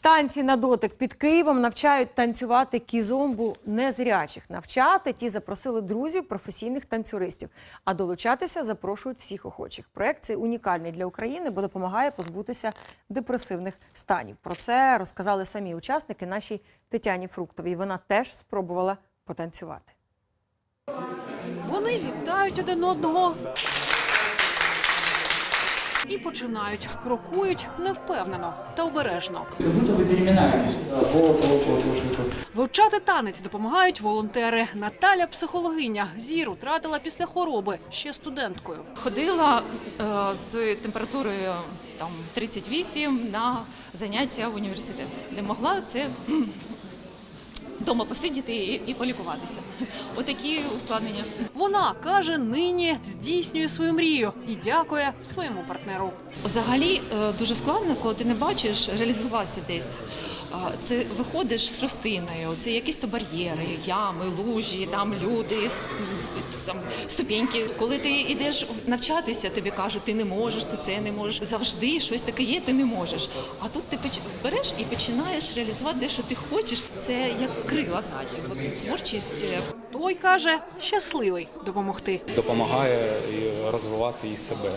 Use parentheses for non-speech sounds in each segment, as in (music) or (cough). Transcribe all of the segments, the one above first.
Танці на дотик під Києвом навчають танцювати кізомбу незрячих. Навчати ті запросили друзів, професійних танцюристів. А долучатися запрошують всіх охочих. Проект цей унікальний для України, бо допомагає позбутися депресивних станів. Про це розказали самі учасники нашій Тетяні Фруктовій. Вона теж спробувала потанцювати. Вони вітають один одного і починають крокують невпевнено та обережно. Вивчати танець допомагають волонтери. Наталя, психологиня, зір втратила після хвороби ще студенткою. Ходила е, з температурою там 38 на заняття в університет. Не могла це вдома посидіти і, і полікуватися. (laughs) Отакі ускладнення. Вона каже, нині здійснює свою мрію і дякує своєму партнеру. Взагалі е, дуже складно, коли ти не бачиш реалізуватися десь. Це виходиш з тростиною, це якісь то бар'єри, ями, лужі, там люди, сам, ступеньки. Коли ти йдеш навчатися, тобі кажуть, ти не можеш, ти це не можеш. Завжди щось таке є, ти не можеш. А тут ти поч- береш і починаєш реалізувати те, що ти хочеш. Це як крила ззаді. От творчість. е, Той каже, щасливий допомогти. допомагає розвивати і себе.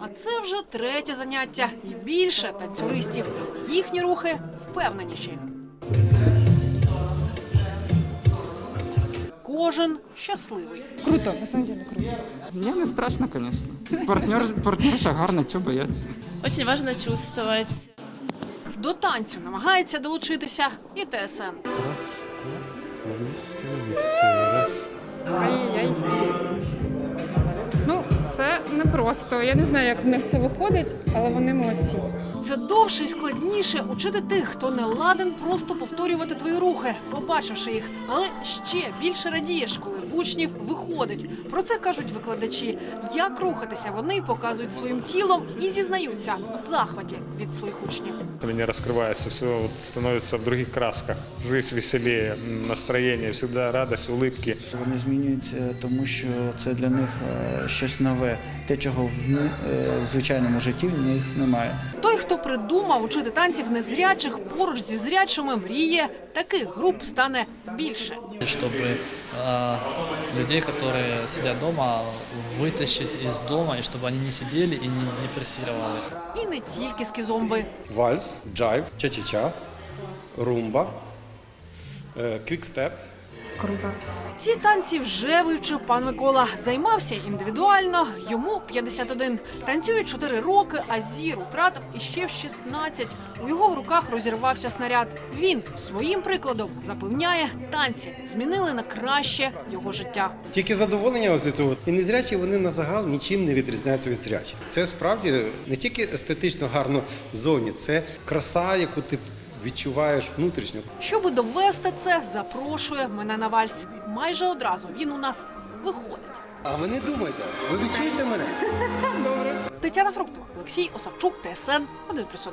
А це вже третє заняття і більше танцюристів. Їхні рухи впевненіші. Кожен щасливий. Круто, на самом деле круто. Мне не страшно, конечно. Партнер, партнерша гарна, чого бояться. Очень важно чувствовать. До танцю намагається долучитися і ТСН. Ай-яй. Непросто. Я не знаю, як в них це виходить, але вони молодці. Це довше і складніше учити тих, хто не ладен просто повторювати твої рухи, побачивши їх. Але ще більше радієш, коли в учнів виходить. Про це кажуть викладачі. Як рухатися, вони показують своїм тілом і зізнаються в захваті від своїх учнів. Они раскрываются, все вот становится в других красках. Жизнь веселее, м, настроение, всегда радость, улыбки. Вони змінюються, тому що це для них е, щось нове, те, чого в, ни- е, в звичайному житті в них немає. Той, хто придумав учити танців незрячих поруч зі зрячими, мріє, таких груп стане більше. чтобы э, людей, которые сидят дома, вытащить из дома, и чтобы они не сидели и не депрессировали. І не тільки з кізомби. вальс, джайв, ча-ча-ча, румба, е, квікстеп. Ці танці вже вивчив пан Микола. Займався індивідуально. Йому 51. Танцює 4 роки, а зір втратив іще в 16. У його руках розірвався снаряд. Він своїм прикладом запевняє, танці змінили на краще його життя. Тільки задоволення від цього. І незрячі вони на загал нічим не відрізняються від зрячих. Це справді не тільки естетично гарно зовні, це краса, яку ти відчуваєш внутрішньо. Щоб довести це, запрошує мене на вальс. Майже одразу він у нас виходить. А ви не думайте, ви відчуєте мене? Добре. Тетяна Фруктова, Олексій Осавчук, ТСН 1+,1.